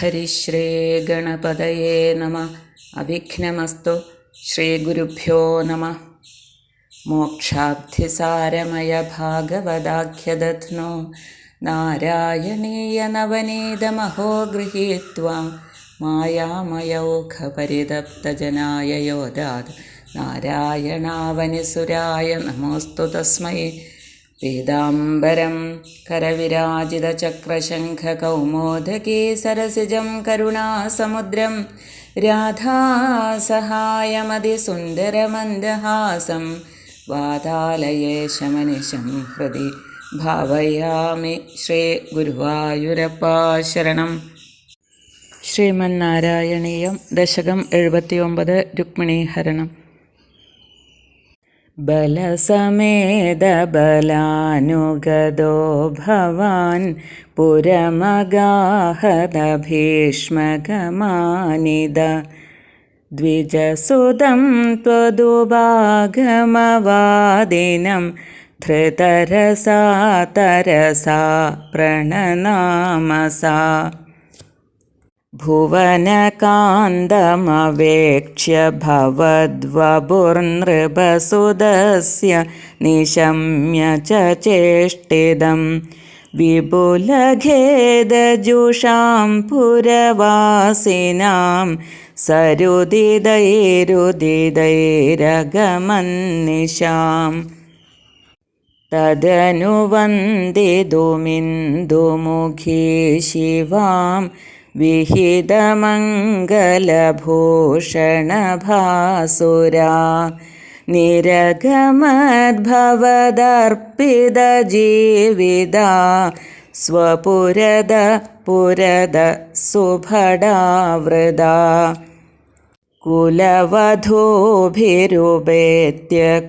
ഹരിശ്രീ ഗണപതയേ നമ അവിഘ്നമസ്തു ശ്രീഗുരുഭ്യോ നമ മോക്ഷാബ്ധിസാരമയ ഭാഗവതാഖ്യദധ്നോ നാരായണീയ നവനീതമഹോ ഗൃഹീത്വാ മായാമയൗഖപരിതപ്തജനായ യോദാത് നാരായണാവനിസുരായ നമോസ്തു തസ്മൈ പീതാംബരം करविराजितचक्रशङ्खकौमोदकी सरसिजं करुणासमुद्रं राधासहायमदिसुन्दरमन्दहासं वातालयेशमनिशं हृदि ഭാവയാമി ശ്രീ ഗുരുവായൂരപ്പ ശരണം ശ്രീമന്നാരായണീയം ദശകം എഴുപത്തിയൊമ്പത് രുക്മിണീഹരണം ബലസമേതബലാനുഗതോ ഭവാൻ പുരമഗാഹതഭീഷ്മകമാനിത ദ്വിജസുതം त्वदुभागमवादिनं धृतरसा तरसा प्रणनामसा भुवनकान्दमवेक्ष्य भवद्वपुर्नृभसुदस्य निशम्य च चेष्टिदम् विपुलघेदजुषां पुरवासिनां सरुदिदैरुदिदैरगमन्निशाम्। तदनुवन्दिदुमिन्दुमुखी शिवाम् विहितमङ्गलभूषणभासुरा निरगमद्भवदर्पितजीविदा स्वपुरद पुरद सुभडावृदा कुलवधूभिरुपेत्य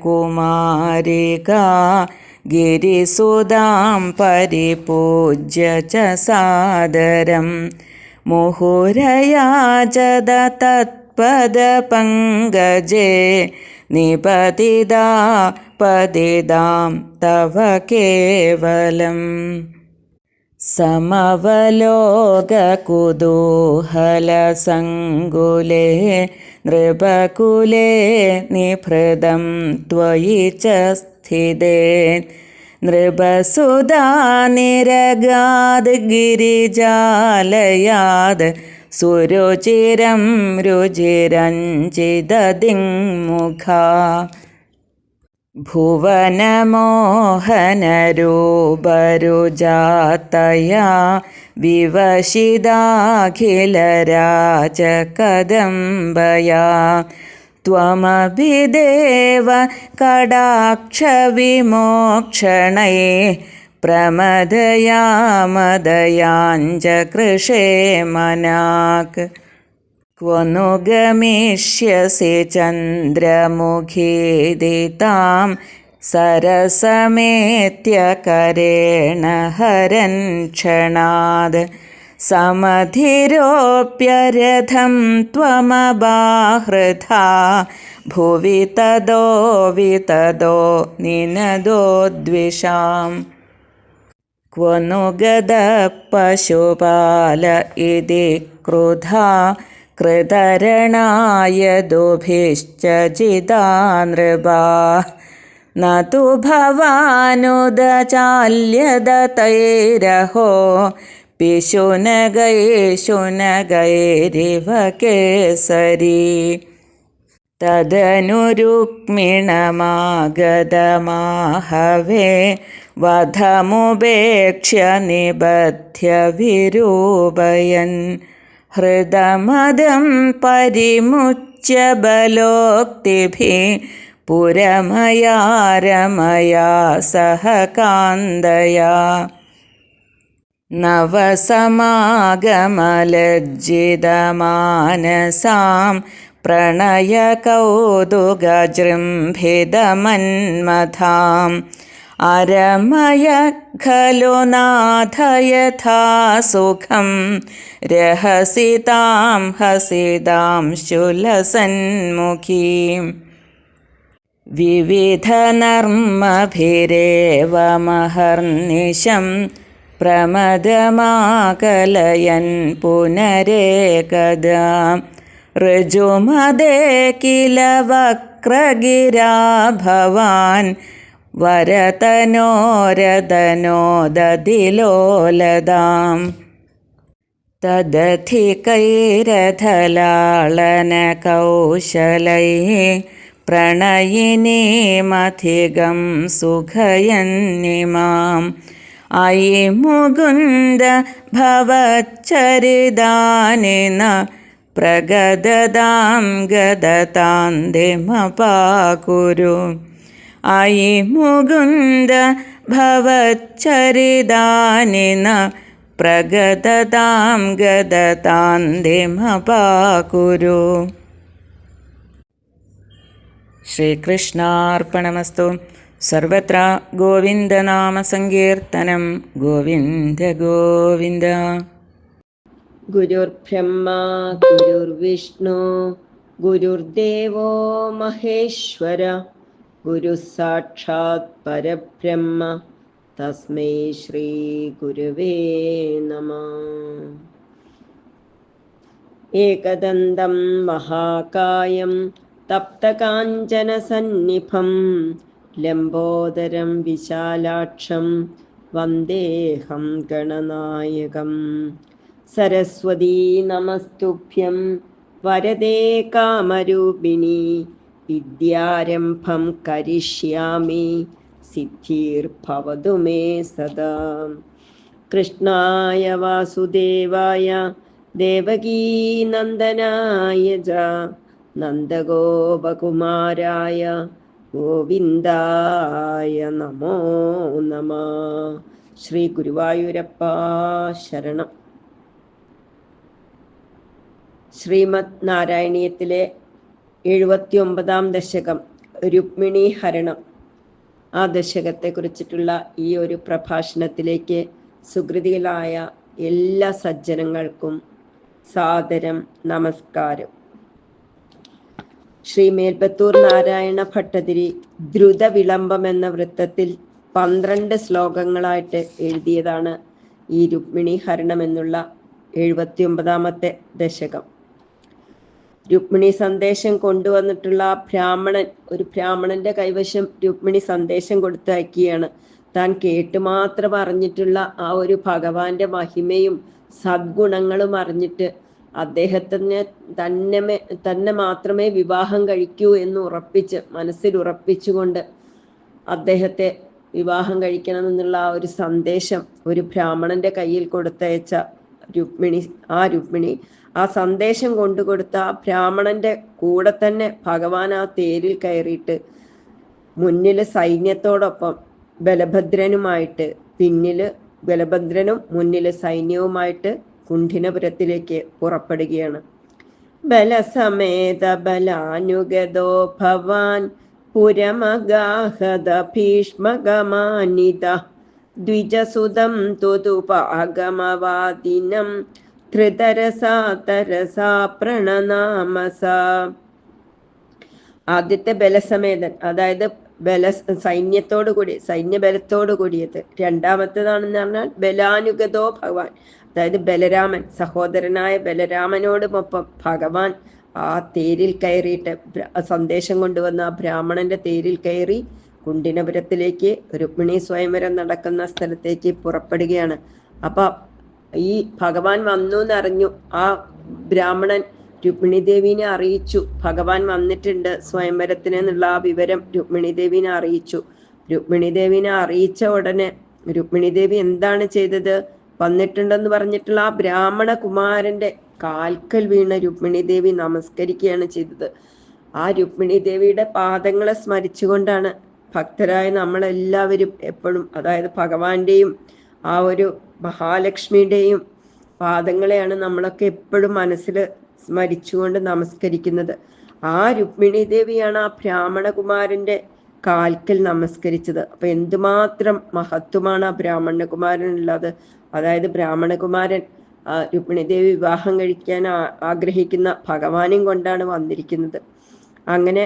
कुमारिका गिरिसुदां परिपूज्य च सादरं मुहुरयाचद तत्पदपङ्कजे निपतिदा पदिदां तव केवलम् समवलोककुतूहलसङ्कुले नृपकुले निभृतं त्वयि च स्थिते നൃപസുധാ നിരഗാത് ഗിരിജാലയാത് സുരുചിരം രുചിരഞ്ജിതദിങ്മുഖ ഭുവനമോഹനരൂപരുജാതയാ വിവശിതാഖിലരാജകദംബയാ. त्वमभिदेव कडाक्षविमोक्षणै प्रमदया मदयाञ्च कृषे मनाक्। क्व नु गमिष्यसि चन्द्रमुखीदितां सरसमेत्यकरेण हरन् क्षणाद् समधिरोप्यरथं त्वमबाहृथा भुवि तदो वितदो निनदोद्विषाम् क्व नु गदपशुपाल इति क्रुधा कृतरणाय दुभिश्च जिता नृपा न तु भवानुदचाल्यदतैरहो പിശുനകൈ ശുനകൈരിവകേസരി തദനുരുക്മിണമാഗതമാഹവേ വധമുപേക്ഷ്യ നിബധ്യവിരൂപയൻ ഹൃദമദം പരിമുച്ച ബലോക്തിഭി പുരമയാരമയാ സഹ കാന്തയാ नवसमागमलज्जितमानसां प्रणयकौतुकजृम्भिदमन्मथाम् अरमय खलु नाथ यथा सुखं रहसितां हसितां शुलसन्मुखीम् विविधनर्मभिरेव महर्निशं പ്രമദമാകലയൻ പുനരേകദാ. ഋജുമതേ കില വക്രഗിരാ ഭവാൻ വരതനോരതനോദതിലോലതാം. തദധികൈരഥലാളനകൗശലൈः പ്രണയിനീമധികം സുഖയന്നിമാം. അയി മുകുന്ദ ഭവച്ചരിതാനിന പ്രഗദതാം ഗതതാന്തിമപാകുരു അയി മുകുന്ദ ഭവച്ചരിതാനിന പ്രഗദതാം ഗതതാന്തിമപാകുരു ശ്രീകൃഷ്ണാർപ്പണമസ്തു. सर्वत्र गोविन्दनामसङ्कीर्तनं गोविन्द गोविन्द। गुरुर्ब्रह्मा गुरुर्विष्णु गुरुर्देवो महेश्वर गुरुस्साक्षात्परब्रह्म तस्मै श्रीगुरुवे नमः। एकदन्तं महाकायं तप्तकाञ्चनसन्निभम्। ലംബോദരം വിശാലാക്ഷം വന്ദേഹം ഗണനായകം. സരസ്വതീ നമസ്തുഭ്യം വരദേ കാമരൂപിണി വിദ്യാരംഭം കരിഷ്യാമി സിദ്ധിർഭവതു മേ സദാ. കൃഷ്ണായ വാസുദേവായ ദേവകീനന്ദനായ ജ നന്ദഗോപകുമാരായ ഗോവിന്ദായ നമോ നമ. ശ്രീ ഗുരുവായൂരപ്പ ശരണം. ശ്രീമദ് നാരായണീയത്തിലെ എഴുപത്തി ഒമ്പതാം ദശകം രുക്മിണി ഹരണം. ആ ദശകത്തെ കുറിച്ചിട്ടുള്ള ഈ ഒരു പ്രഭാഷണത്തിലേക്ക് സുഹൃതികളായ എല്ലാ സജ്ജനങ്ങൾക്കും സാദരം നമസ്കാരം. ശ്രീ മേൽപ്പത്തൂർ നാരായണ ഭട്ടതിരി ദ്രുത വിളംബം എന്ന വൃത്തത്തിൽ പന്ത്രണ്ട് ശ്ലോകങ്ങളായിട്ട് എഴുതിയതാണ് ഈ രുക്മിണി ഹരണം എന്നുള്ള എഴുപത്തി ഒമ്പതാമത്തെ ദശകം. രുക്മിണി സന്ദേശം കൊണ്ടുവന്നിട്ടുള്ള ബ്രാഹ്മണൻ ഒരു ബ്രാഹ്മണന്റെ കൈവശം രുക്മിണി സന്ദേശം കൊടുത്തയക്കുകയാണ്. താൻ കേട്ട് മാത്രം അറിഞ്ഞിട്ടുള്ള ആ ഒരു ഭഗവാന്റെ മഹിമയും സദ്ഗുണങ്ങളും അറിഞ്ഞിട്ട് അദ്ദേഹത്തിന് തന്നെ തന്നെ മാത്രമേ വിവാഹം കഴിക്കൂ എന്ന് ഉറപ്പിച്ച് മനസ്സിൽ ഉറപ്പിച്ചുകൊണ്ട് അദ്ദേഹത്തെ വിവാഹം കഴിക്കണം എന്നുള്ള ആ ഒരു സന്ദേശം ഒരു ബ്രാഹ്മണന്റെ കയ്യിൽ കൊടുത്തയച്ച രുക്മിണി ആ രുക്മിണി ആ സന്ദേശം കൊണ്ടു കൊടുത്ത ആ ബ്രാഹ്മണന്റെ കൂടെ തന്നെ ഭഗവാൻ ആ തേരിൽ കയറിയിട്ട് മുന്നിൽ സൈന്യത്തോടൊപ്പം ബലഭദ്രനുമായിട്ട് പിന്നിൽ ബലഭദ്രനും മുന്നിൽ സൈന്യവുമായിട്ട് കുണ്ഠിനപുരത്തിലേക്ക് പുറപ്പെടുകയാണ്. ബലസമേത ബലാനുഗതോ ഭവാൻ പുരമഗാഹത ഭീഷ്മഗമാനിത. ദ്വിജസുതം തുതുപാഗമവാദിനം ധൃതരസാ തരസാ പ്രണനാമസ. ആദ്യത്തെ ബലസമേതൻ അതായത് ബല സൈന്യത്തോടു കൂടി സൈന്യബലത്തോടു കൂടിയത് രണ്ടാമത്തേതാണെന്ന് പറഞ്ഞാൽ ബലാനുഗതോ ഭഗവാൻ അതായത് ബലരാമൻ സഹോദരനായ ബലരാമനോടുമൊപ്പം ഭഗവാൻ ആ തേരിൽ കയറിയിട്ട് സന്ദേശം കൊണ്ടുവന്ന ആ ബ്രാഹ്മണന്റെ തേരിൽ കയറി കുണ്ടിനപുരത്തിലേക്ക് രുക്മിണി സ്വയംവരം നടക്കുന്ന സ്ഥലത്തേക്ക് പുറപ്പെടുകയാണ്. അപ്പൊ ഈ ഭഗവാൻ വന്നു എന്നറിഞ്ഞു ആ ബ്രാഹ്മണൻ രുക്മിണി ദേവിനെ അറിയിച്ചു. ഭഗവാൻ വന്നിട്ടുണ്ട് സ്വയംവരത്തിന് എന്നുള്ള ആ വിവരം രുക്മിണി ദേവിനെ അറിയിച്ചു. രുക്മിണി ദേവിനെ അറിയിച്ച ഉടനെ രുക്മിണി ദേവി എന്താണ് ചെയ്തത്? വന്നിട്ടുണ്ടെന്ന് പറഞ്ഞിട്ടുള്ള ആ ബ്രാഹ്മണ കുമാരന്റെ കാൽക്കൽ വീണ രുക്മിണി ദേവി നമസ്കരിക്കുകയാണ് ചെയ്തത്. ആ രുക്മിണി ദേവിയുടെ പാദങ്ങളെ സ്മരിച്ചുകൊണ്ടാണ് ഭക്തരായ നമ്മളെല്ലാവരും എപ്പോഴും അതായത് ഭഗവാന്റെയും ആ ഒരു മഹാലക്ഷ്മിയുടെയും പാദങ്ങളെയാണ് നമ്മളൊക്കെ എപ്പോഴും മനസ്സിൽ സ്മരിച്ചുകൊണ്ട് നമസ്കരിക്കുന്നത്. ആ രുക്മിണി ദേവിയാണ് ആ ബ്രാഹ്മണകുമാരന്റെ കാൽക്കൽ നമസ്കരിച്ചത്. അപ്പൊ എന്തുമാത്രം മഹത്വമാണ് ആ ബ്രാഹ്മണകുമാരനുള്ളത്. അതായത് ബ്രാഹ്മണകുമാരൻ രുക്മിണിദേവി ദേവി വിവാഹം കഴിക്കാൻ ആഗ്രഹിക്കുന്ന ഭഗവാനും കൊണ്ടാണ് വന്നിരിക്കുന്നത്. അങ്ങനെ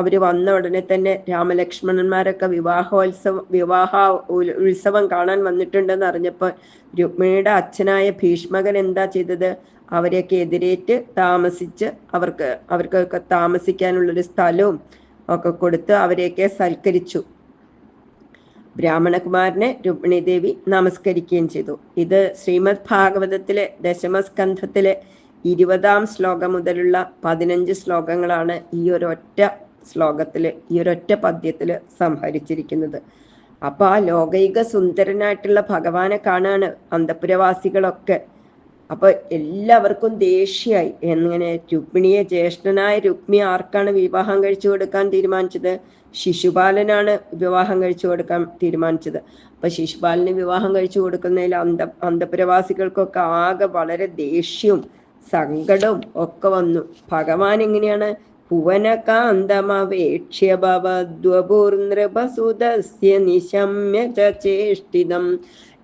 അവർ വന്ന ഉടനെ തന്നെ രാമലക്ഷ്മണന്മാരൊക്കെ വിവാഹോത്സവം വിവാഹ ഉത്സവം കാണാൻ വന്നിട്ടുണ്ടെന്ന് അറിഞ്ഞപ്പോൾ രുക്മിണിയുടെ അച്ഛനായ ഭീഷ്മകൻ എന്താ ചെയ്തത്? അവരെയൊക്കെ എതിരേറ്റ് താമസിച്ച് അവർക്ക് അവർക്കൊക്കെ താമസിക്കാനുള്ളൊരു സ്ഥലവും ഒക്കെ കൊടുത്ത് അവരെയൊക്കെ സൽക്കരിച്ചു. ബ്രാഹ്മണകുമാരനെ രുക്മിണി ദേവി നമസ്കരിക്കുകയും ചെയ്തു. ഇത് ശ്രീമദ് ഭാഗവതത്തിലെ ദശമസ്കന്ധത്തിലെ ഇരുപതാം ശ്ലോകം മുതലുള്ള പതിനഞ്ച് ശ്ലോകങ്ങളാണ് ഈ ഒരൊറ്റ ശ്ലോകത്തിൽ ഈ ഒരൊറ്റ പദ്യത്തിൽ സംഹരിച്ചിരിക്കുന്നത്. അപ്പൊ ആ ലോകൈക സുന്ദരനായിട്ടുള്ള ഭഗവാനെ കാണാണ് അന്തപുരവാസികളൊക്കെ. അപ്പൊ എല്ലാവർക്കും ദേഷ്യായി എങ്ങനെ രുക്മിണിയെ ജ്യേഷ്ഠനായ രുക്മി ആർക്കാണ് വിവാഹം കഴിച്ചു കൊടുക്കാൻ തീരുമാനിച്ചത്? ശിശുപാലനാണ് വിവാഹം കഴിച്ചു കൊടുക്കാൻ തീരുമാനിച്ചത്. അപ്പൊ ശിശുപാലന് വിവാഹം കഴിച്ചു കൊടുക്കുന്നതിൽ അന്ത അന്തപുരവാസികൾക്കൊക്കെ ആകെ വളരെ ദേഷ്യവും സങ്കടവും ഒക്കെ വന്നു. ഭഗവാൻ എങ്ങനെയാണ് ച ചേഷ്ടിതം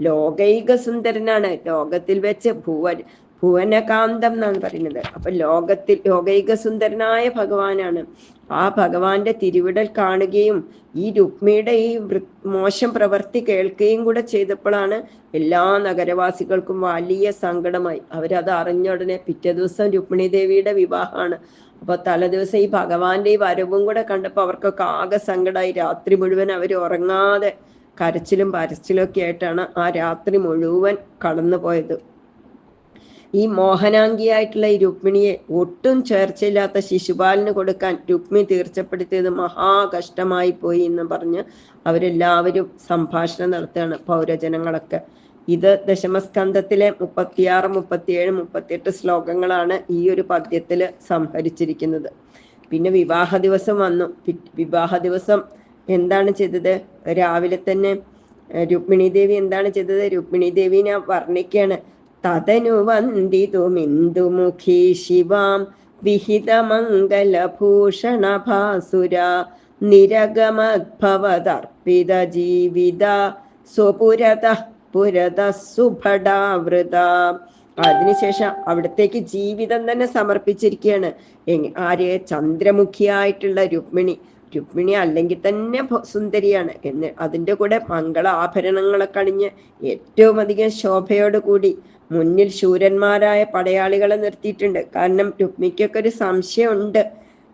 ലോകൈകസുന്ദരനാണ്. ലോകത്തിൽ വെച്ച് ഭുവൻ ഭുവനകാന്തം എന്നാണ് പറയുന്നത്. അപ്പൊ ലോകത്തിൽ ലോകൈകസുന്ദരനായ ഭഗവാനാണ്. ആ ഭഗവാന്റെ തിരുവിടൽ കാണുകയും ഈ രുക്മിയുടെ ഈ മോശം പ്രവൃത്തി കേൾക്കുകയും കൂടെ ചെയ്തപ്പോഴാണ് എല്ലാ നഗരവാസികൾക്കും വലിയ സങ്കടമായി. അവരത് അറിഞ്ഞ ഉടനെ പിറ്റേ ദിവസം രുക്മിണി ദേവിയുടെ വിവാഹമാണ്. അപ്പൊ തലേദിവസം ഈ ഭഗവാന്റെ ഈ വരവും കൂടെ കണ്ടപ്പോ അവർക്കൊക്കെ ആകെ സങ്കടമായി രാത്രി മുഴുവൻ അവർ ഉറങ്ങാതെ കരച്ചിലും പരച്ചിലും ഒക്കെ ആയിട്ടാണ് ആ രാത്രി മുഴുവൻ കടന്നു പോയത് ഈ മോഹനാംഗിയായിട്ടുള്ള ഈ രുക്മിണിയെ ഒട്ടും ചേർച്ചയില്ലാത്ത ശിശുപാലിന് കൊടുക്കാൻ രുക്മി തീർച്ചപ്പെടുത്തിയത് മഹാകഷ്ടമായി പോയി എന്ന് പറഞ്ഞ് അവരെല്ലാവരും സംഭാഷണം നടത്തുകയാണ് പൗരജനങ്ങളൊക്കെ. ഇത് ദശമസ്കന്ധത്തിലെ മുപ്പത്തിയാറ് മുപ്പത്തിയേഴ് മുപ്പത്തിയെട്ട് ശ്ലോകങ്ങളാണ് ഈ ഒരു പദ്യത്തിൽ സംഹരിച്ചിരിക്കുന്നത് പിന്നെ വിവാഹ ദിവസം വന്നു. വിവാഹ ദിവസം എന്താണ് ചെയ്തത്? രാവിലെ തന്നെ രുക്മിണി ദേവി എന്താണ് ചെയ്തത്? രുക്മിണി ദേവിനെ വർണിക്കുകയാണ്. തതനു വന്ദിതുമിന്ദുമുഖി ശിവാം. വിഹിതമംഗലഭൂഷണഭാസുര നിരഗമദ്ഭവതർപ്പിത ജീവിത. സ്വപുരത പുരത സുഭടാവൃത. അതിനുശേഷം അവിടത്തേക്ക് ജീവിതം തന്നെ സമർപ്പിച്ചിരിക്കുകയാണ്. ആര് ചന്ദ്രമുഖിയായിട്ടുള്ള രുക്മിണി. രുക്മിണി അല്ലെങ്കിൽ തന്നെ സുന്ദരിയാണ്. എന്ന് അതിന്റെ കൂടെ മംഗള ആഭരണങ്ങളൊക്കെ അണിഞ്ഞ് ഏറ്റവും അധികം ശോഭയോട് കൂടി മുന്നിൽ ശൂരന്മാരായ പടയാളികളെ നിർത്തിയിട്ടുണ്ട്. കാരണം രുക്മിക്കൊക്കെ ഒരു സംശയമുണ്ട്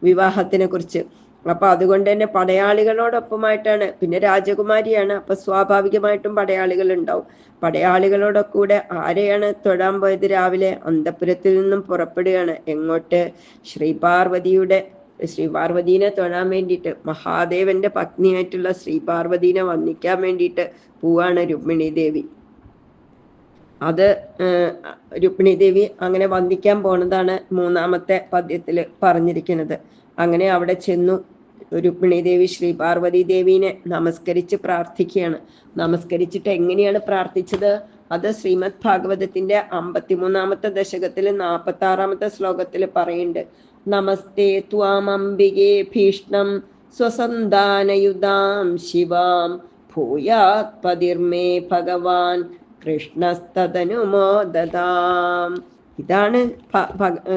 വിവാഹത്തിനെ കുറിച്ച് അപ്പൊ അതുകൊണ്ട് തന്നെ പടയാളികളോടൊപ്പമായിട്ടാണ് പിന്നെ രാജകുമാരിയാണ്. അപ്പൊ സ്വാഭാവികമായിട്ടും പടയാളികൾ ഉണ്ടാവും പടയാളികളോടൊക്കെ ആരെയാണ് തൊഴാൻ പോയത് രാവിലെ? അന്തപുരത്തിൽ നിന്നും പുറപ്പെടുകയാണ്. എങ്ങോട്ട്? ശ്രീപാർവതിയുടെ ശ്രീപാർവതീനെ തൊഴാൻ വേണ്ടിയിട്ട്. മഹാദേവന്റെ പത്നിയായിട്ടുള്ള ശ്രീപാർവതീനെ വന്ദിക്കാൻ വേണ്ടിയിട്ട് പോവാണ് രുക്മിണി ദേവി അത് രുക്മിണി ദേവി അങ്ങനെ വന്ദിക്കാൻ പോണതാണ് മൂന്നാമത്തെ പദ്യത്തിൽ പറഞ്ഞിരിക്കുന്നത്. അങ്ങനെ അവിടെ ചെന്നു രുക്മിണി ദേവി ശ്രീ പാർവതി ദേവീനെ നമസ്കരിച്ച് പ്രാർത്ഥിക്കുകയാണ്. നമസ്കരിച്ചിട്ട് എങ്ങനെയാണ് പ്രാർത്ഥിച്ചത്? അത് ശ്രീമദ് ഭാഗവതത്തിന്റെ അമ്പത്തിമൂന്നാമത്തെ ദശകത്തിൽ നാപ്പത്തി ആറാമത്തെ ശ്ലോകത്തിൽ പറയുന്നുണ്ട്. നമസ്തേ ത്വാമംബികേ ഭീഷ്ണം സ്വസന്താനയുതാം ശിവാം ഭൂയാത് പതിർമേ ഭഗവാൻ കൃഷ്ണസ്തനുമോദതാം ഇതാണ്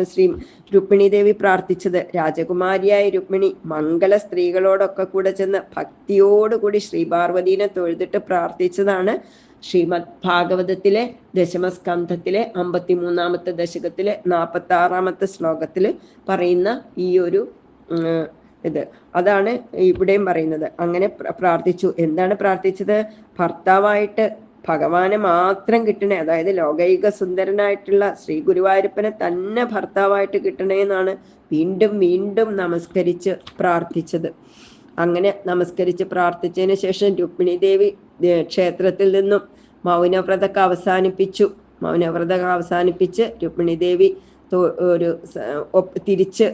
ശ്രീ രുക്മിണി ദേവി പ്രാർത്ഥിച്ചത്. രാജകുമാരിയായ രുക്മിണി മംഗള സ്ത്രീകളോടൊക്കെ കൂടെ ചെന്ന് ഭക്തിയോടുകൂടി ശ്രീ പാർവതീനെ തൊഴുതിട്ട് പ്രാർത്ഥിച്ചതാണ്. ശ്രീമദ് ഭാഗവതത്തിലെ ദശമസ്കന്ധത്തിലെ അമ്പത്തിമൂന്നാമത്തെ ദശകത്തിലെ നാൽപ്പത്തി ആറാമത്തെ ശ്ലോകത്തിൽ പറയുന്ന ഈ ഒരു ഇത്. അതാണ് ഇവിടെയും പറയുന്നത്. അങ്ങനെ പ്രാർത്ഥിച്ചു. എന്താണ് പ്രാർത്ഥിച്ചത്? ഭർത്താവായിട്ട് ഭഗവാനെ മാത്രം കിട്ടണേ. അതായത് ലോകൈക സുന്ദരനായിട്ടുള്ള ശ്രീ ഗുരുവായൂരപ്പനെ തന്നെ ഭർത്താവായിട്ട് കിട്ടണേ എന്നാണ് വീണ്ടും വീണ്ടും നമസ്കരിച്ച് പ്രാർത്ഥിച്ചത്. അങ്ങനെ നമസ്കരിച്ച് പ്രാർത്ഥിച്ചതിന് ശേഷം രുക്മിണി ദേവി ക്ഷേത്രത്തിൽ നിന്നും മൗനവ്രതൊക്കെ അവസാനിപ്പിച്ചു. മൗനവ്രതൊക്കെ അവസാനിപ്പിച്ച് രുക്മിണി ദേവി ഒരു തിരിച്ച്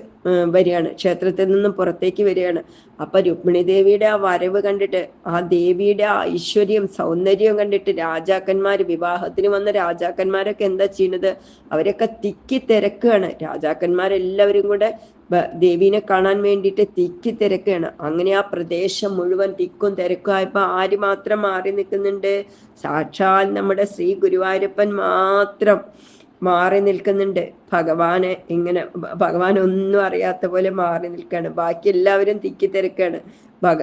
വരികയാണ്. ക്ഷേത്രത്തിൽ നിന്നും പുറത്തേക്ക് വരികയാണ്. അപ്പൊ രുക്മിണി ദേവിയുടെ ആ വരവ് കണ്ടിട്ട് ആ ദേവിയുടെ ആ ഐശ്വര്യം സൗന്ദര്യം കണ്ടിട്ട് രാജാക്കന്മാർ വിവാഹത്തിന് വന്ന രാജാക്കന്മാരൊക്കെ എന്താ ചെയ്യുന്നത് അവരൊക്കെ തിക്കി തിരക്കുകയാണ്. രാജാക്കന്മാരെല്ലാവരും കൂടെ ദേവീനെ കാണാൻ വേണ്ടിയിട്ട് തിക്കി തിരക്കുകയാണ്. അങ്ങനെ ആ പ്രദേശം മുഴുവൻ തിക്കും തിരക്കുമായപ്പോ ആര് മാത്രം മാറി നിൽക്കുന്നുണ്ട്? സാക്ഷാൽ നമ്മുടെ ശ്രീ ഗുരുവായൂരപ്പൻ മാത്രം. മാറി നിൽക്കുന്നുണ്ട്. ഭഗവാനെ ഇങ്ങനെ ഭഗവാൻ ഒന്നും അറിയാത്ത പോലെ മാറി നിൽക്കുകയാണ്. ബാക്കി എല്ലാവരും തിക്കിത്തിരക്കാണ് ഭഗ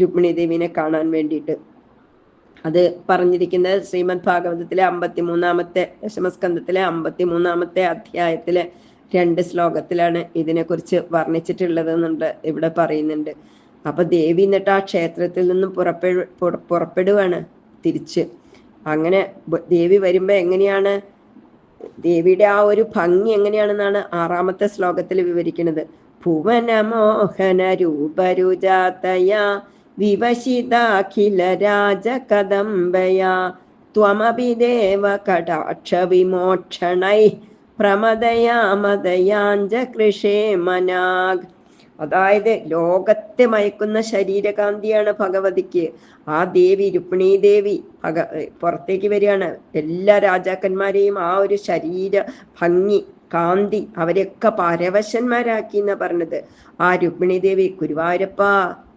രുക്മിണി ദേവിനെ കാണാൻ വേണ്ടിയിട്ട്. അത് പറഞ്ഞിരിക്കുന്നത് ശ്രീമദ് ഭാഗവതത്തിലെ അമ്പത്തിമൂന്നാമത്തെ ദശമസ്കന്ധത്തിലെ അമ്പത്തിമൂന്നാമത്തെ അധ്യായത്തിലെ രണ്ട് ശ്ലോകത്തിലാണ് ഇതിനെക്കുറിച്ച് വർണിച്ചിട്ടുള്ളത് എന്നുണ്ട് ഇവിടെ പറയുന്നുണ്ട്. അപ്പൊ ദേവി എന്നിട്ട് ആ ക്ഷേത്രത്തിൽ നിന്നും പുറപ്പെടു പുറ- പുറപ്പെടുവാണ് തിരിച്ച്. അങ്ങനെ ദേവി വരുമ്പോ എങ്ങനെയാണ് ദേവിയുടെ ആ ഒരു ഭംഗി എങ്ങനെയാണെന്നാണ് ആറാമത്തെ ശ്ലോകത്തിൽ വിവരിക്കുന്നത്. ഭുവനമോഹന രൂപരുജാതയാ വിവശിതാഖില രാജകദംബയാ ദേവ കടാക്ഷ വിമോക്ഷണൈ പ്രമദയാ മദയാഞ്ച കൃഷേ മനാഗ്. അതായത് ലോകത്തെ മയക്കുന്ന ശരീരകാന്തിയാണ് ഭഗവതിക്ക്. ആ ദേവി രുക്മിണി ദേവി ഭഗ പുറത്തേക്ക് വരികയാണ്. എല്ലാ രാജാക്കന്മാരെയും ആ ഒരു ശരീര ഭംഗി കാന്തി അവരെയൊക്കെ പരവശന്മാരാക്കി എന്നാ പറഞ്ഞത്. ആ രുക്മിണി ദേവി ഗുരുവായൂരപ്പ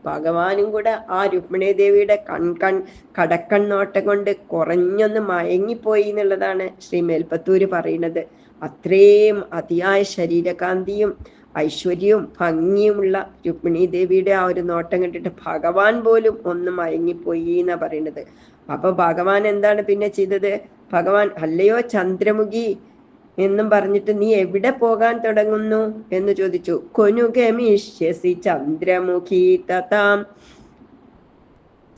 ഭഗവാനും കൂടെ ആ രുക്മിണി ദേവിയുടെ കൺകൺ കൺ കടക്കൺ നോട്ടം കൊണ്ട് കുറഞ്ഞൊന്ന് മയങ്ങിപ്പോയി എന്നുള്ളതാണ് ശ്രീ മേൽപ്പത്തൂര് പറയുന്നത്. അത്രയും അതിയായ ശരീരകാന്തിയും ഐശ്വര്യവും ഭംഗിയുമുള്ള രുക്മിണി ദേവിയുടെ ആ ഒരു നോട്ടം കണ്ടിട്ട് ഭഗവാൻ പോലും ഒന്ന് മയങ്ങിപ്പോയി എന്നാ പറയുന്നത് അപ്പൊ ഭഗവാൻ എന്താണ് പിന്നെ ചെയ്തത്? ഭഗവാൻ അല്ലയോ ചന്ദ്രമുഖി എന്നും പറഞ്ഞിട്ട് നീ എവിടെ പോകാൻ തുടങ്ങുന്നു? എന്ന് ചോദിച്ചു. കൊനുഗമിഷ്യസി ചന്ദ്രമുഖി തഥാം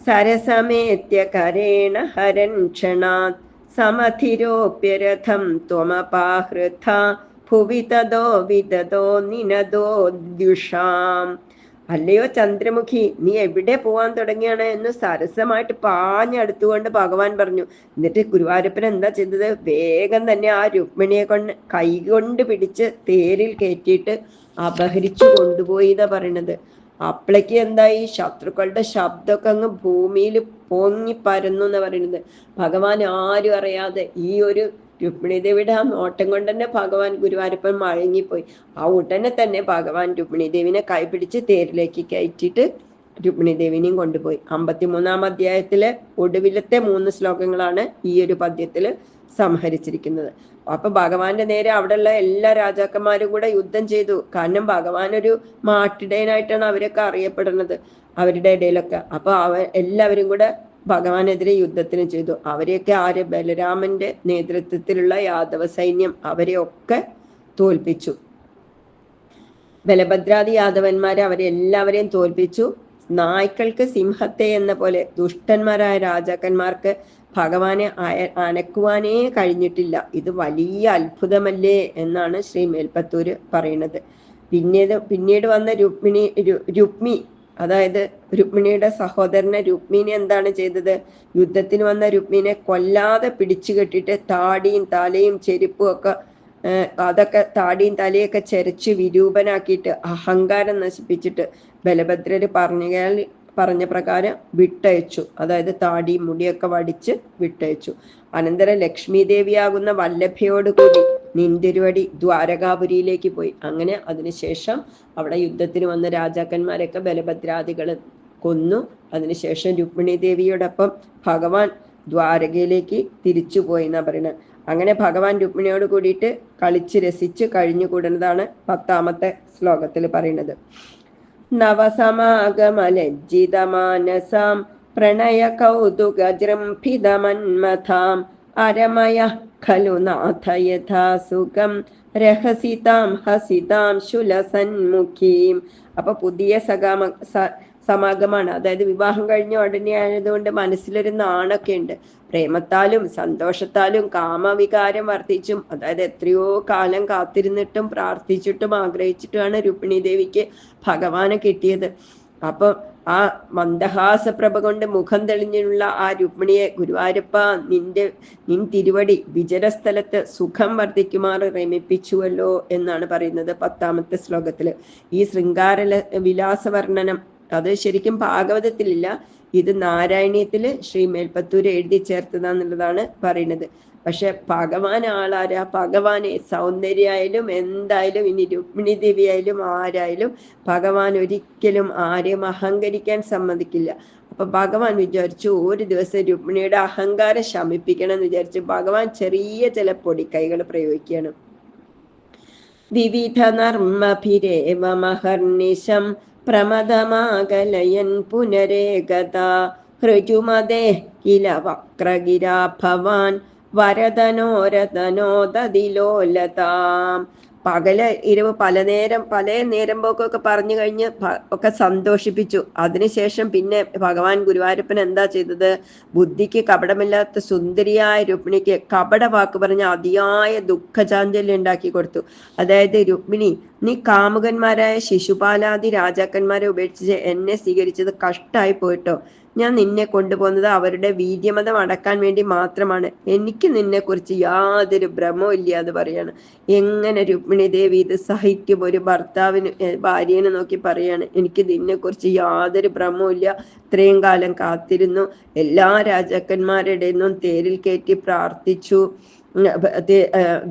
സരസമേത്യ കരേണ ഹരൻ ക്ഷണാത് സമധിരോപ്യരഥം ത്വമപാഹൃഥ ഭുവി തതോ വിതതോ നിനതോ ദുഷാം അല്ലയോ ചന്ദ്രമുഖി നീ എവിടെ പോവാൻ തുടങ്ങിയാണ് എന്ന് സരസമായിട്ട് പാഞ്ഞടുത്തുകൊണ്ട് ഭഗവാൻ പറഞ്ഞു. എന്നിട്ട് ഗുരുവായൂരപ്പൻ എന്താ ചെയ്തത്? വേഗം തന്നെ ആ രുക്മിണിയെ കൊണ്ട് കൈകൊണ്ട് പിടിച്ച് തേരിൽ കയറ്റിയിട്ട് അപഹരിച്ചു കൊണ്ടുപോയി എന്നാ പറയണത്. അപ്പളേക്ക് എന്തായി? ശത്രുക്കളുടെ ശബ്ദമൊക്കെ അങ്ങ് ഭൂമിയിൽ പൊങ്ങി പരന്നു എന്ന് പറയുന്നത് ഭഗവാൻ ആരും അറിയാതെ ഈ ഒരു രുക്മിണി ദേവിയുടെ ആ നോട്ടം കൊണ്ട് തന്നെ ഭഗവാൻ ഗുരുവായൂരപ്പൻ മഴങ്ങിപ്പോയി ആ ഉടനെ തന്നെ ഭഗവാൻ രുക്മിണി ദേവിനെ കൈപിടിച്ച് തേരിലേക്ക് കയറ്റിയിട്ട് രുക്മിണി ദേവിനെയും കൊണ്ടുപോയി. അമ്പത്തിമൂന്നാം അധ്യായത്തിലെ ഒടുവിലത്തെ മൂന്ന് ശ്ലോകങ്ങളാണ് ഈ ഒരു പദ്യത്തിൽ സംഹരിച്ചിരിക്കുന്നത്. അപ്പൊ ഭഗവാന്റെ നേരെ അവിടെയുള്ള എല്ലാ രാജാക്കന്മാരും കൂടെ യുദ്ധം ചെയ്തു. കാരണം ഭഗവാൻ ഒരു മാട്ടിടയനായിട്ടാണ് അവരൊക്കെ അറിയപ്പെടുന്നത്. അവരുടെ ഇടയിലൊക്കെ. അപ്പൊ അവ എല്ലാവരും കൂടെ ഭഗവാനെതിരെ യുദ്ധത്തിന് ചെയ്തു. അവരെയൊക്കെ ആര്? ബലരാമന്റെ നേതൃത്വത്തിലുള്ള യാദവ സൈന്യം അവരെയൊക്കെ തോൽപ്പിച്ചു. ബലഭദ്രാദി യാദവന്മാരെ അവരെ എല്ലാവരെയും തോൽപ്പിച്ചു. നായ്ക്കൾക്ക് സിംഹത്തെ എന്ന പോലെ ദുഷ്ടന്മാരായ രാജാക്കന്മാർക്ക് ഭഗവാനെ അനക്കുവാനേ കഴിഞ്ഞിട്ടില്ല. ഇത് വലിയ അത്ഭുതമല്ലേ എന്നാണ് ശ്രീ മേൽപ്പത്തൂര് പറയുന്നത്. പിന്നീട് പിന്നീട് വന്ന രുക്മിണി രുക്മി അതായത് രുക്മിണിയുടെ സഹോദരനെ രുക്മിണി എന്താണ് ചെയ്തത്? യുദ്ധത്തിന് വന്ന രുക്മിനെ കൊല്ലാതെ പിടിച്ചു കെട്ടിട്ട് താടിയും തലയും ചെരുപ്പും ഒക്കെ അതൊക്കെ താടിയും തലയൊക്കെ ചെരച്ച് വിരൂപനാക്കിയിട്ട് അഹങ്കാരം നശിപ്പിച്ചിട്ട് ബലഭദ്രര് പറഞ്ഞാൽ പറഞ്ഞ പ്രകാരം വിട്ടയച്ചു. അതായത് താടിയും മുടിയൊക്കെ വടിച്ച് വിട്ടയച്ചു. അനന്തരം ലക്ഷ്മി ദേവിയാകുന്ന വല്ലഭയോടുകൂടി നിന്തിരുവടി ദ്വാരകാപുരിയിലേക്ക് പോയി. അങ്ങനെ അതിനുശേഷം അവിടെ യുദ്ധത്തിന് വന്ന രാജാക്കന്മാരൊക്കെ ബലഭദ്രാദികൾ കൊന്നു. അതിനുശേഷം രുക്മിണി ദേവിയോടൊപ്പം ഭഗവാൻ ദ്വാരകയിലേക്ക് തിരിച്ചു പോയി എന്നാ പറയുന്നത് അങ്ങനെ ഭഗവാൻ രുക്മിണിയോട് കൂടിയിട്ട് കളിച്ച് രസിച്ച് കഴിഞ്ഞുകൂടുന്നതാണ് പത്താമത്തെ ശ്ലോകത്തിൽ പറയുന്നത്. നവസമാഗമലജ്ജിതമാനസാം പ്രണയ കൗതുക ജൃംഭിതമന്മഥാം അരമയ ഖലു നാഥ യഥാ സുഖം രഹസിതാം ഹസിതാം ശുലസന്മുഖീം. അപ്പൊ പുതിയ സഗാമ സ- സമാഗമാണ്. അതായത് വിവാഹം കഴിഞ്ഞ ഉടനെ ആയതുകൊണ്ട് മനസ്സിലൊരു നാണൊക്കെ ഉണ്ട്. പ്രേമത്താലും സന്തോഷത്താലും കാമവികാരം വർദ്ധിച്ചും അതായത് എത്രയോ കാലം കാത്തിരുന്നിട്ടും പ്രാർത്ഥിച്ചിട്ടും ആഗ്രഹിച്ചിട്ടുമാണ് രുക്മിണി ദേവിക്ക് ഭഗവാനെ കിട്ടിയത്. അപ്പൊ ആ മന്ദഹാസപ്രഭ കൊണ്ട് മുഖം തെളിഞ്ഞുള്ള ആ രുക്മിണിയെ ഗുരുവായൂരപ്പ നിന്റെ നിൻ തിരുവടി വിചരസ്ഥലത്ത് സുഖം വർദ്ധിക്കുമാറ് രമിപ്പിച്ചുവല്ലോ എന്നാണ് പറയുന്നത് പത്താമത്തെ ശ്ലോകത്തിൽ. ഈ ശൃംഗാര വിലാസ വർണനം അത് ശരിക്കും ഭാഗവതത്തിലില്ല ഇത് നാരായണീയത്തിൽ ശ്രീ മേൽപ്പത്തൂര് എഴുതി ചേർത്തതാന്നുള്ളതാണ് പറയുന്നത്. പക്ഷെ ഭഗവാൻ ആളാരാ? ഭഗവാനെ സൗന്ദര്യായാലും എന്തായാലും ഇനി രുക്മിണി ദേവി ആയാലും ആരായാലും ഭഗവാൻ ഒരിക്കലും ആരെയും അഹങ്കരിക്കാൻ സമ്മതിക്കില്ല. അപ്പൊ ഭഗവാൻ വിചാരിച്ചു ഒരു ദിവസം രുക്മിണിയുടെ അഹങ്കാരം ശമിപ്പിക്കണം എന്ന് വിചാരിച്ചു ഭഗവാൻ ചെറിയ ചില പൊടിക്കൈകൾ പ്രയോഗിക്കുകയാണ്. വിവിധ നർമ്മഭിരേവ മഹർനിശം പ്രമദമാകലയൻ പുനരേകതാ. ഹൃജുമതേ കില വക്രഗിരാ ഭവാൻ വരതനോരതനോദതിലോലതാം പകൽ ഇരവ് പല നേരം പല നേരം പോക്കൊക്കെ പറഞ്ഞു കഴിഞ്ഞ് ഒക്കെ സന്തോഷിപ്പിച്ചു. അതിനുശേഷം പിന്നെ ഭഗവാൻ ഗുരുവായൂരപ്പൻ എന്താ ചെയ്തത്? ബുദ്ധിക്ക് കപടമില്ലാത്ത സുന്ദരിയായ രുക്മിണിക്ക് കപട വാക്ക് പറഞ്ഞ അതിയായ ദുഃഖചാഞ്ചല്യം ഉണ്ടാക്കി കൊടുത്തു. അതായത് രുക്മിണി നീ കാമുകന്മാരായ ശിശുപാലാദി രാജാക്കന്മാരെ ഉപേക്ഷിച്ച് എന്നെ സ്വീകരിച്ചത് കഷ്ടായി പോയിട്ടോ. ഞാൻ നിന്നെ കൊണ്ടുപോകുന്നത് അവരുടെ വീര്യമതം അടക്കാൻ വേണ്ടി മാത്രമാണ്. എനിക്ക് നിന്നെ കുറിച്ച് യാതൊരു ഭ്രമവും ഇല്ല എന്ന് പറയാണ്. എങ്ങനെ രുക്മിണി ദേവി ഇത് സഹിക്കും? ഒരു ഭർത്താവിന് ഭാര്യനെ നോക്കി പറയാണ്. എനിക്ക് നിന്നെ കുറിച്ച് യാതൊരു ഭ്രമവും ഇല്ല. ഇത്രയും കാലം കാത്തിരുന്നു. എല്ലാ രാജാക്കന്മാരുടെ നിന്നും തേരിൽ കയറ്റി പ്രാർത്ഥിച്ചു.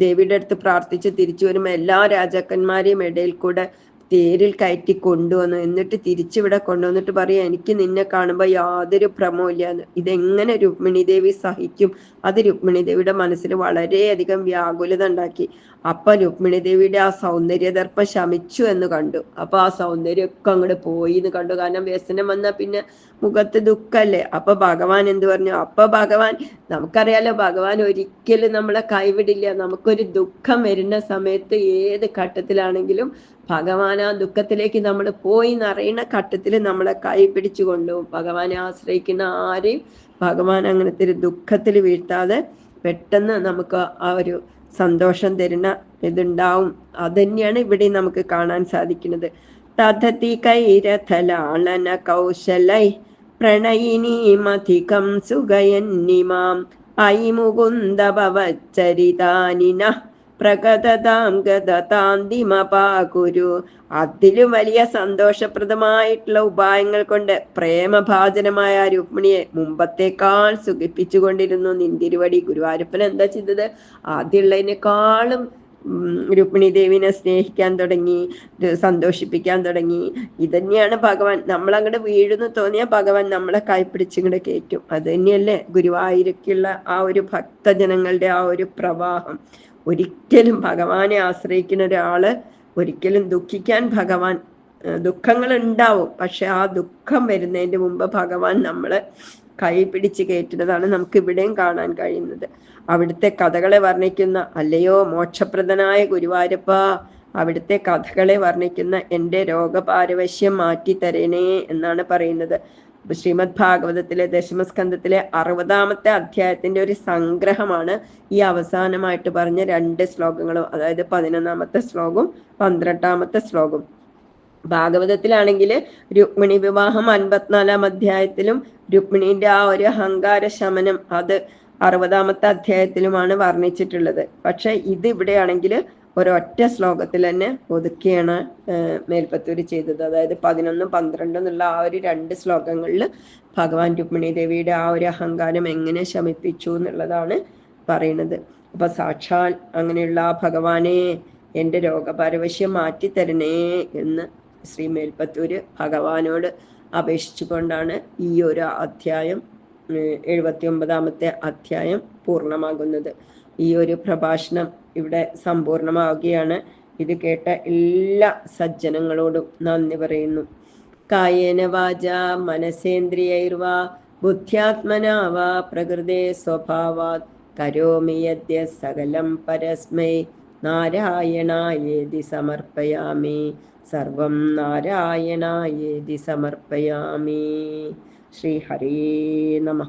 ദേവിയുടെ അടുത്ത് പ്രാർത്ഥിച്ച് തിരിച്ചു വരുമ്പോൾ എല്ലാ രാജാക്കന്മാരെയും ഇടയിൽ കൂടെ തേരിൽ കയറ്റി കൊണ്ടുവന്നു. എന്നിട്ട് തിരിച്ചിവിടെ കൊണ്ടുവന്നിട്ട് പറയാ എനിക്ക് നിന്നെ കാണുമ്പോൾ യാതൊരു ഭ്രമവും ഇതെങ്ങനെ രുക്മിണി ദേവി സഹിക്കും? അത് രുക്മിണി ദേവിയുടെ മനസ്സിൽ വളരെയധികം വ്യാകുലത ഉണ്ടാക്കി. അപ്പൊ രുക്മിണി ദേവിയുടെ ആ സൗന്ദര്യദർപ്പം ശമിച്ചു എന്ന് കണ്ടു. അപ്പൊ ആ സൗന്ദര്യമൊക്കെ അങ്ങോട്ട് പോയി എന്ന് കണ്ടു. കാരണം വ്യസനം വന്നാൽ പിന്നെ മുഖത്ത് ദുഃഖല്ലേ? അപ്പൊ ഭഗവാൻ എന്ത് പറഞ്ഞു? അപ്പൊ ഭഗവാൻ നമുക്കറിയാലോ ഭഗവാൻ ഒരിക്കലും നമ്മളെ കൈവിടില്ല. നമുക്കൊരു ദുഃഖം വരുന്ന സമയത്ത് ഏത് ഘട്ടത്തിലാണെങ്കിലും ഭഗവാൻ ദുഃഖത്തിലേക്ക് നമ്മൾ പോയി എന്നറിയുന്ന ഘട്ടത്തിൽ നമ്മളെ കൈ പിടിച്ചു കൊണ്ടുപോകും ഭഗവാനെ ആശ്രയിക്കുന്ന ആരെയും ഭഗവാൻ അങ്ങനത്തെ ഒരു ദുഃഖത്തിൽ വീഴ്ത്താതെ പെട്ടെന്ന് നമുക്ക് ആ ഒരു സന്തോഷം തരുന്ന ഇതുണ്ടാവും. അതന്നെയാണ് ഇവിടെ നമുക്ക് കാണാൻ സാധിക്കുന്നത്. തഥതി കൈരഥലാളന കൗശലൈ പ്രണയിനീമധികം സുഗയന്നിമാം ഐ മുകുന്ദ ഭവച്ചരിതാനിന പ്രകതതാം ഗതതാന്തിമപാകുരു അതിലും വലിയ സന്തോഷപ്രദമായിട്ടുള്ള ഉപായങ്ങൾ കൊണ്ട് പ്രേമഭാചനമായ രുക്മിണിയെ മുമ്പത്തേക്കാൾ സുഖിപ്പിച്ചുകൊണ്ടിരുന്നു. നിന്തിരുവടി ഗുരുവായൂരപ്പൻ എന്താ ചെയ്തത്? ആദ്യമുള്ളതിനേക്കാളും രുക്മിണി ദേവിനെ സ്നേഹിക്കാൻ തുടങ്ങി സന്തോഷിപ്പിക്കാൻ തുടങ്ങി. ഇതന്നെയാണ് ഭഗവാൻ. നമ്മൾ അങ്ങോട്ട് വീഴുന്നു തോന്നിയ ഭഗവാൻ നമ്മളെ കൈപ്പിടിച്ചിങ്ങോട്ട് കേറ്റും അത് തന്നെയല്ലേ ഗുരുവായൂരക്കുള്ള ആ ഒരു ഭക്തജനങ്ങളുടെ ആ ഒരു പ്രവാഹം. ഒരിക്കലും ഭഗവാനെ ആശ്രയിക്കുന്ന ഒരാൾ ഒരിക്കലും ദുഃഖിക്കാൻ ഭഗവാൻ ദുഃഖങ്ങൾ ഉണ്ടാവും പക്ഷെ ആ ദുഃഖം വരുന്നതിന്റെ മുമ്പ് ഭഗവാൻ നമ്മളെ കൈ പിടിച്ച് കയറ്റുന്നതാണ് നമുക്ക് ഇവിടെയും കാണാൻ കഴിയുന്നത്. അവിടുത്തെ കഥകളെ വർണിക്കുന്ന അല്ലയോ മോക്ഷപ്രദനായ ഗുരുവായൂരപ്പ അവിടുത്തെ കഥകളെ വർണിക്കുന്ന എന്റെ രോഗപാരവശ്യം മാറ്റി തരണേ എന്നാണ് പറയുന്നത്. ശ്രീമദ് ഭാഗവതത്തിലെ ദശമസ്കന്ധത്തിലെ അറുപതാമത്തെ അധ്യായത്തിന്റെ ഒരു സംഗ്രഹമാണ് ഈ അവസാനമായിട്ട് പറഞ്ഞ രണ്ട് ശ്ലോകങ്ങളും അതായത് പതിനൊന്നാമത്തെ ശ്ലോകവും പന്ത്രണ്ടാമത്തെ ശ്ലോകം ഭാഗവതത്തിലാണെങ്കിൽ രുക്മിണി വിവാഹം അൻപത്തിനാലാം അധ്യായത്തിലും രുക്മിണിന്റെ ആ ഒരു അഹങ്കാര ശമനം അത് അറുപതാമത്തെ അധ്യായത്തിലുമാണ് വർണിച്ചിട്ടുള്ളത്. പക്ഷെ ഇത് ഇവിടെയാണെങ്കിൽ ഒരൊറ്റ ശ്ലോകത്തിൽ തന്നെ ഒതുക്കിയാണ് മേൽപ്പത്തൂര് ചെയ്തത്. അതായത് പതിനൊന്നും പന്ത്രണ്ടും എന്നുള്ള ആ ഒരു രണ്ട് ശ്ലോകങ്ങളിൽ ഭഗവാൻ രുക്മിണി ദേവിയുടെ ആ ഒരു അഹങ്കാരം എങ്ങനെ ശമിപ്പിച്ചു എന്നുള്ളതാണ് പറയുന്നത്. അപ്പൊ സാക്ഷാൽ അങ്ങനെയുള്ള ആ ഭഗവാനെ എന്റെ രോഗപാരവശ്യം മാറ്റിത്തരണേ എന്ന് ശ്രീ മേൽപ്പത്തൂര് ഭഗവാനോട് അപേക്ഷിച്ചുകൊണ്ടാണ് ഈ ഒരു അധ്യായം എഴുപത്തി ഒമ്പതാമത്തെ അധ്യായം പൂർണമാകുന്നത്. ഈ ഒരു പ്രഭാഷണം ഇവിടെ സമ്പൂർണമാവുകയാണ്. ഇത് കേട്ട എല്ലാ സജ്ജനങ്ങളോടും നന്ദി പറയുന്നു. കായേന വാച മനസേന്ദ്രിയൈർവാ ബുദ്ധ്യാത്മനാവാ പ്രകൃതേ സ്വഭാവാത് കരോമി യദ്യ സകലം പരസ്മൈ നാരായണായേതി സമർപ്പയാമി. സർവം നാരായണായേതി സമർപ്പയാമി. ശ്രീ ഹരേ നമ.